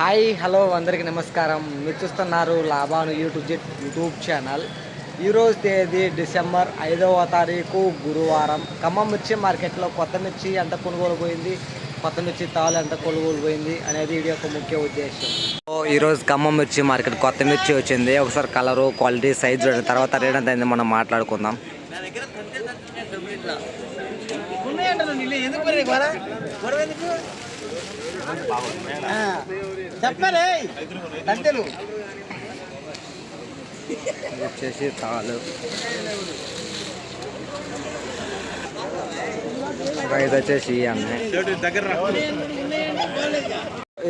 Hi hello అందరికీ నమస్కారం. మీరు చూస్తున్నారు లాభాను యూట్యూబ్ యూట్యూబ్ ఛానల్. ఈరోజు తేదీ డిసెంబర్ ఐదవ తారీఖు గురువారం. ఖమ్మం మిర్చి మార్కెట్లో కొత్త మిర్చి ఎంత కొనుగోలు పోయింది కొత్త మిర్చి తాలు ఎంత కొనుగోలు పోయింది అనేది ఇది యొక్క ముఖ్య ఉద్దేశం. సో ఈరోజు ఖమ్మం మిర్చి మార్కెట్ కొత్త మిర్చి వచ్చింది. ఒకసారి కలరు క్వాలిటీ సైజ్ చూడండి. తర్వాత రేట్ ఎంత మనం మాట్లాడుకుందాం. చెప్పరే. గంటలు వచ్చేసి తాలు ఇది వచ్చేసి ఈ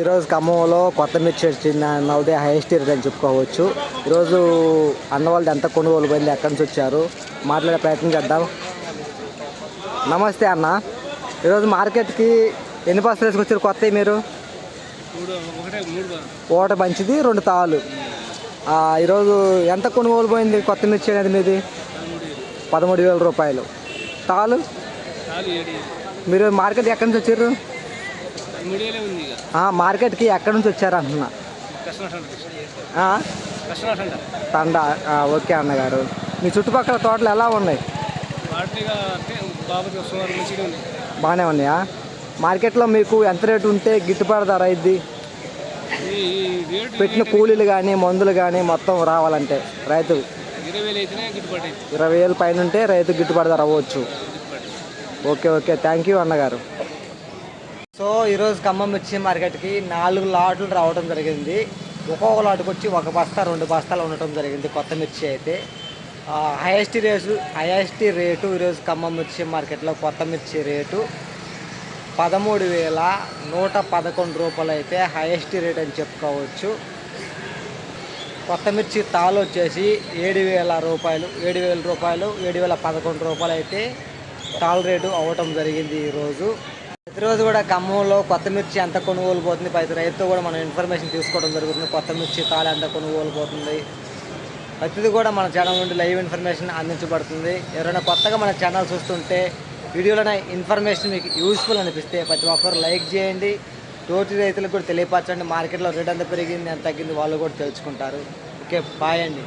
ఈరోజు ఖమ్మంలో కొత్త మిర్చి వచ్చింది అన్నది హైయెస్ట్ రేట్ అని చెప్పుకోవచ్చు. ఈరోజు అన్న వాళ్ళు ఎంత కొనుగోలు పోయింది ఎక్కడి నుంచి వచ్చారు? మాట్లాడే ప్రయత్నం చేద్దాం. నమస్తే అన్న. ఈరోజు మార్కెట్కి ఎన్ని బస్సులు వేసుకొచ్చారు? కొత్తవి మీరు? ఒకటి మంచిది రెండు తాళ్ళు. ఈరోజు ఎంత కొనుగోలు పోయింది కొత్త మిర్చి అనేది మీది? పదమూడు వేల రూపాయలు. తాళ్ళు? మీరు మార్కెట్ ఎక్కడి నుంచి వచ్చారు? మార్కెట్కి ఎక్కడి నుంచి వచ్చారు అంటున్నా. తండా. ఓకే అన్నగారు. మీ చుట్టుపక్కల తోటలు ఎలా ఉన్నాయి? బాగానే ఉన్నాయా? మార్కెట్లో మీకు ఎంత రేటు ఉంటే గిట్టుబాటు ధర రేటు పెట్టిన కూలీలు కానీ మందులు కానీ మొత్తం రావాలంటే రైతు. ఇరవై వేలు పైన ఉంటే రైతు గిట్టుబాటు ధర అవ్వచ్చు. Okay okay. థ్యాంక్ యూ అన్నగారు. సో ఈరోజు ఖమ్మం మిర్చి మార్కెట్కి నాలుగు లాట్లు రావడం జరిగింది. ఒక్కొక్క లాటుకు వచ్చి ఒక బస్తా రెండు బస్తాలు ఉండటం జరిగింది కొత్త మిర్చి అయితే. హైయెస్ట్ రేటు హైయెస్ట్ రేటు ఈరోజు ఖమ్మం మిర్చి మార్కెట్లో కొత్త మిర్చి రేటు. పదమూడు వేల నూట పదకొండు రూపాయలు అయితే హైయెస్ట్ రేట్ అని చెప్పుకోవచ్చు. కొత్త మిర్చి తాలు వచ్చేసి ఏడు వేల రూపాయలు ఏడు వేల రూపాయలు ఏడు వేల పదకొండు రూపాయలు అయితే తాల్ రేటు అవ్వటం జరిగింది ఈరోజు ప్రతిరోజు కూడా ఖమ్మంలో కొత్త మిర్చి ఎంత కొనుగోలు పోతుంది ప్రతి రైతుతో కూడా మనం ఇన్ఫర్మేషన్ తీసుకోవడం జరుగుతుంది. కొత్త మిర్చి తాలు ఎంత కొనుగోలు పోతుంది ప్రతిది కూడా మన ఛానల్ నుండి లైవ్ ఇన్ఫర్మేషన్ అందించబడుతుంది. ఎవరైనా కొత్తగా మన ఛానల్ చూస్తుంటే వీడియోలోనే ఇన్ఫర్మేషన్ మీకు యూస్ఫుల్ అనిపిస్తే ప్రతి ఒక్కరు లైక్ చేయండి. తోటి రైతులకు కూడా తెలియపరచండి. మార్కెట్లో రేట్ ఎంత పెరిగింది ఎంత తగ్గింది వాళ్ళు కూడా తెలుసుకుంటారు. ఓకే బాయ్ అండి.